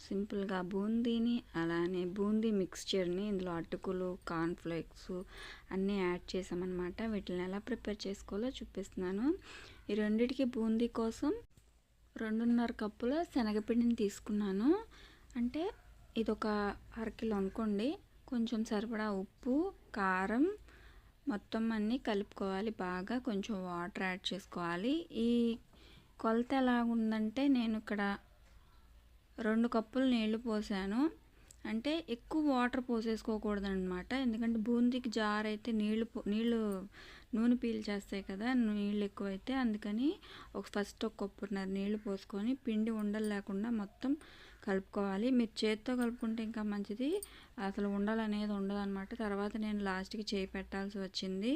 సింపుల్గా బూందీని అలానే బూందీ మిక్స్చర్ని ఇందులో అటుకులు కార్న్ఫ్లేక్స్ అన్నీ యాడ్ చేసామన్నమాట. వీటిని ఎలా ప్రిపేర్ చేసుకోవాలో చూపిస్తున్నాను. ఈ రెండిటికి బూందీ కోసం రెండున్నర కప్పుల శనగపిండిని తీసుకున్నాను. అంటే ఇది ఒక అరకిలో అనుకోండి. కొంచెం సరిపడా ఉప్పు కారం మొత్తం అన్నీ కలుపుకోవాలి. బాగా కొంచెం వాటర్ యాడ్ చేసుకోవాలి. ఈ కొలత ఎలాగుందంటే నేను ఇక్కడ రెండు కప్పులు నీళ్ళు పోసాను. అంటే ఎక్కువ వాటర్ పోసేసుకోకూడదు అనమాట ఎందుకంటే బూందీకి జార్ అయితే నీళ్ళు నీళ్ళు నూనె పీల్చేస్తాయి కదా నీళ్ళు ఎక్కువైతే అందుకని ఒక ఫస్ట్ ఒక కప్పున్నర నీళ్ళు పోసుకొని పిండి ఉండలు లేకుండా మొత్తం కలుపుకోవాలి. మీరు చేతితో కలుపుకుంటే ఇంకా మంచిది. అసలు ఉండాలనేది ఉండదు అనమాట తర్వాత నేను లాస్ట్కి చేయి పెట్టాల్సి వచ్చింది.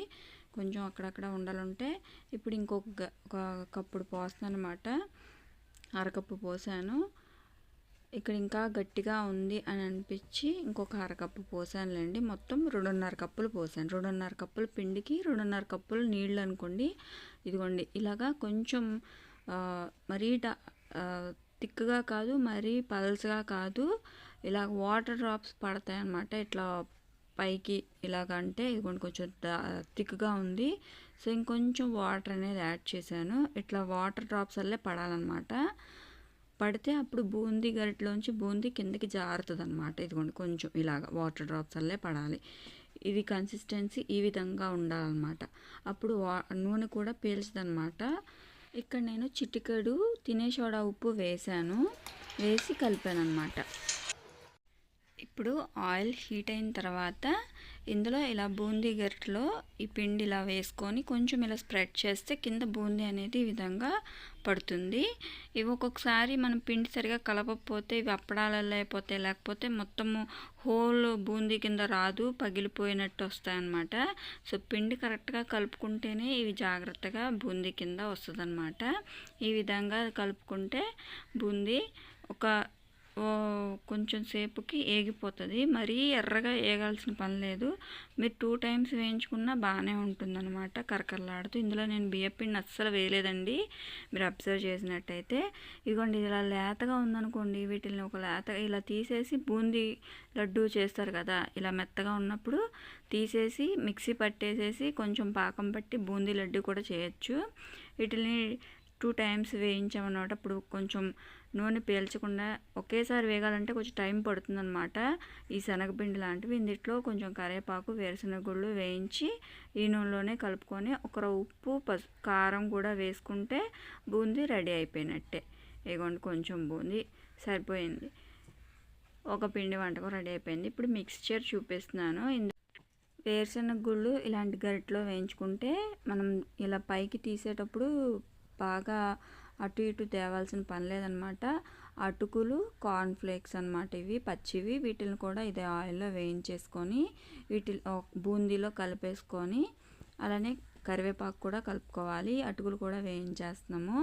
కొంచెం అక్కడక్కడ ఉండాలంటే ఇప్పుడు ఇంకొక ఒక కప్పుడు పోస్తాను అనమాట అరకప్పు పోసాను. ఇక్కడ ఇంకా గట్టిగా ఉంది అని అనిపించి ఇంకొక అరకప్పు పోసానులేండి. మొత్తం రెండున్నర కప్పులు పోసాను. రెండున్నర కప్పులు పిండికి రెండున్నర కప్పులు నీళ్ళు అనుకోండి ఇదిగోండి ఇలాగా కొంచెం మరీ థిక్గా కాదు మరీ పల్స్గా కాదు ఇలా వాటర్ డ్రాప్స్ పడతాయి అన్నమాట ఇట్లా పైకి ఇలాగంటే ఇదిగోండి కొంచెం థిక్గా ఉంది. సో ఇంకొంచెం వాటర్ అనేది యాడ్ చేశాను. ఇట్లా వాటర్ డ్రాప్స్ వల్లే పడాలన్నమాట. పడితే అప్పుడు బూందీ గరిటలోంచి బూందీ కిందకి జారుతుంది అనమాట ఇదిగోండి కొంచెం ఇలాగ వాటర్ డ్రాప్స్ అల్లే పడాలి. ఇది కన్సిస్టెన్సీ ఈ విధంగా ఉండాలన్నమాట. అప్పుడు వా నూనె కూడా పీల్చదనమాట ఇక్కడ నేను చిటికెడు తినే సోడా ఉప్పు వేసాను వేసి కలిపాను అనమాట ఇప్పుడు ఆయిల్ హీట్ అయిన తర్వాత ఇందులో ఇలా బూందీ గరిటలో ఈ పిండి ఇలా వేసుకొని కొంచెం ఇలా స్ప్రెడ్ చేస్తే కింద బూందీ అనేది ఈ విధంగా పడుతుంది. ఇవి ఒక్కొక్కసారి మనం పిండి సరిగా కలపకపోతే ఇవి అప్పడాలలో అయిపోతాయి లేకపోతే మొత్తము హోల్ బూందీ కింద రాదు పగిలిపోయినట్టు వస్తాయన్నమాట. సో పిండి కరెక్ట్గా కలుపుకుంటేనే ఇవి జాగ్రత్తగా బూందీ కింద వస్తుంది ఈ విధంగా కలుపుకుంటే బూందీ ఒక కొంచెం సేపుకి ఏగిపోతుంది. మరీ ఎర్రగా ఏగాల్సిన పని లేదు. మీరు టూ టైమ్స్ వేయించుకున్నా బాగానే ఉంటుందన్నమాట కరకరలాడుతూ. ఇందులో నేను బియ్యపిండి అస్సలు వేయలేదండి. మీరు అబ్జర్వ్ చేసినట్టయితే. ఇదిగోండి ఇలా లేతగా ఉందనుకోండి వీటిని ఒక లేత ఇలా తీసేసి బూందీ లడ్డు చేస్తారు కదా ఇలా మెత్తగా ఉన్నప్పుడు తీసేసి మిక్సీ పట్టేసేసి కొంచెం పాకం పట్టి బూందీ లడ్డు కూడా చేయొచ్చు. వీటిని టూ టైమ్స్ వేయించామన్నమాట. అప్పుడు కొంచెం నూనె పీల్చకుండా ఒకేసారి వేగాలంటే కొంచెం టైం పడుతుందన్నమాట. ఈ శనగపిండి లాంటివి ఇందులో కొంచెం కరివేపాకు వేరుశనగ గుళ్ళు వేయించి ఈ నూనెలోనే కలుపుకొని ఒక ఉప్పు పసు కారం కూడా వేసుకుంటే బూందీ రెడీ అయిపోయినట్టే. ఇగోండి కొంచెం బూందీ సరిపోయింది. ఒక పిండి వంటకం రెడీ అయిపోయింది. ఇప్పుడు మిక్స్చర్ చూపిస్తున్నాను. వేరుశనగ గుళ్ళు ఇలాంటి గరిటలో వేయించుకుంటే మనం ఇలా పైకి తీసేటప్పుడు బాగా అటు ఇటు తేవాల్సిన పని లేదనమాట. అటుకులు కార్న్ఫ్లేక్స్ అనమాట ఇవి పచ్చివి. వీటిని కూడా ఇదే ఆయిల్లో వేయించేసుకొని వీటి బూందీలో కలిపేసుకొని అలానే కరివేపాకు కూడా కలుపుకోవాలి. అటుకులు కూడా వేయించేస్తున్నాము.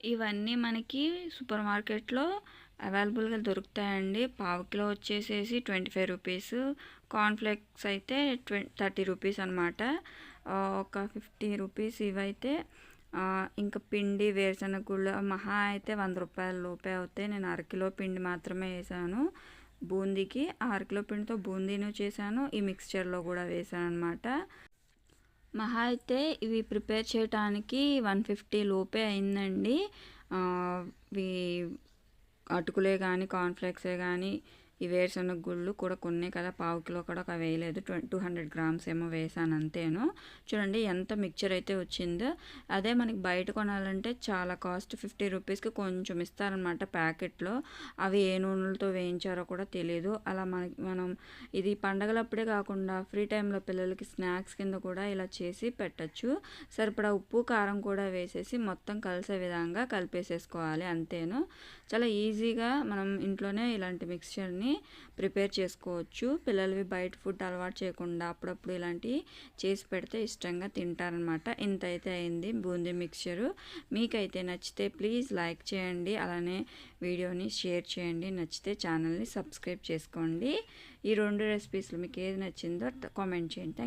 ఇవన్నీ మనకి సూపర్ మార్కెట్లో అవైలబుల్గా దొరుకుతాయండి. పావు కిలో వచ్చేసేసి ట్వంటీ ఫైవ్ రూపీస్. కార్న్ఫ్లేక్స్ అయితే ట్వంటీ థర్టీ రూపీస్ అనమాట. ఒక ఫిఫ్టీ రూపీస్ ఇవైతే ఇంకా పిండి వేరుశనగ గుళ్ళు మహా అయితే వంద రూపాయల లోపే అవుతాయి. నేను అరకిలో పిండి మాత్రమే వేసాను. బూందీకి అరకిలో పిండితో బూందీను చేశాను. ఈ మిక్స్చర్లో కూడా వేసాను అనమాట మహా అయితే ఇవి ప్రిపేర్ చేయడానికి వన్ ఫిఫ్టీ లోపే అయిందండి. ఇవి అటుకులే కానీ కార్న్ఫ్లెక్సే కానీ ఈ వేరుశనగ గుళ్ళు కూడా కొన్ని కదా. పావు కిలో కూడా ఒక వేయలేదు. టూ హండ్రెడ్ గ్రామ్స్ ఏమో వేసాను అంతేను చూడండి ఎంత మిక్చర్ అయితే వచ్చిందో. అదే మనకి బయట కొనాలంటే చాలా కాస్ట్ ఫిఫ్టీ రూపీస్కి కొంచెం ఇస్తారనమాట ప్యాకెట్లో. అవి ఏ నూనెలతో వేయించారో కూడా తెలియదు అలా మనకి మనం ఇది పండగలప్పుడే కాకుండా ఫ్రీ టైంలో పిల్లలకి స్నాక్స్ కింద కూడా ఇలా చేసి పెట్టచ్చు. సరిపడా ఉప్పు కారం కూడా వేసేసి మొత్తం కలిసే విధంగా కలిపేసేసుకోవాలి అంతేను. చాలా ఈజీగా మనం ఇంట్లోనే ఇలాంటి మిక్స్చర్ని ప్రిపేర్ చేసుకోవచ్చు. పిల్లలవి బయట ఫుడ్ అలవాటు చేయకుండా అప్పుడప్పుడు ఇలాంటివి చేసి పెడితే ఇష్టంగా తింటారనమాట. ఇంత అయితే అయింది బూందీ మిక్చరు. మీకైతే నచ్చితే ప్లీజ్ లైక్ చేయండి. అలానే వీడియోని షేర్ చేయండి. నచ్చితే ఛానల్ని సబ్స్క్రైబ్ చేసుకోండి. ఈ రెండు రెసిపీస్లో మీకు ఏది నచ్చిందో కామెంట్ చేయండి. థ్యాంక్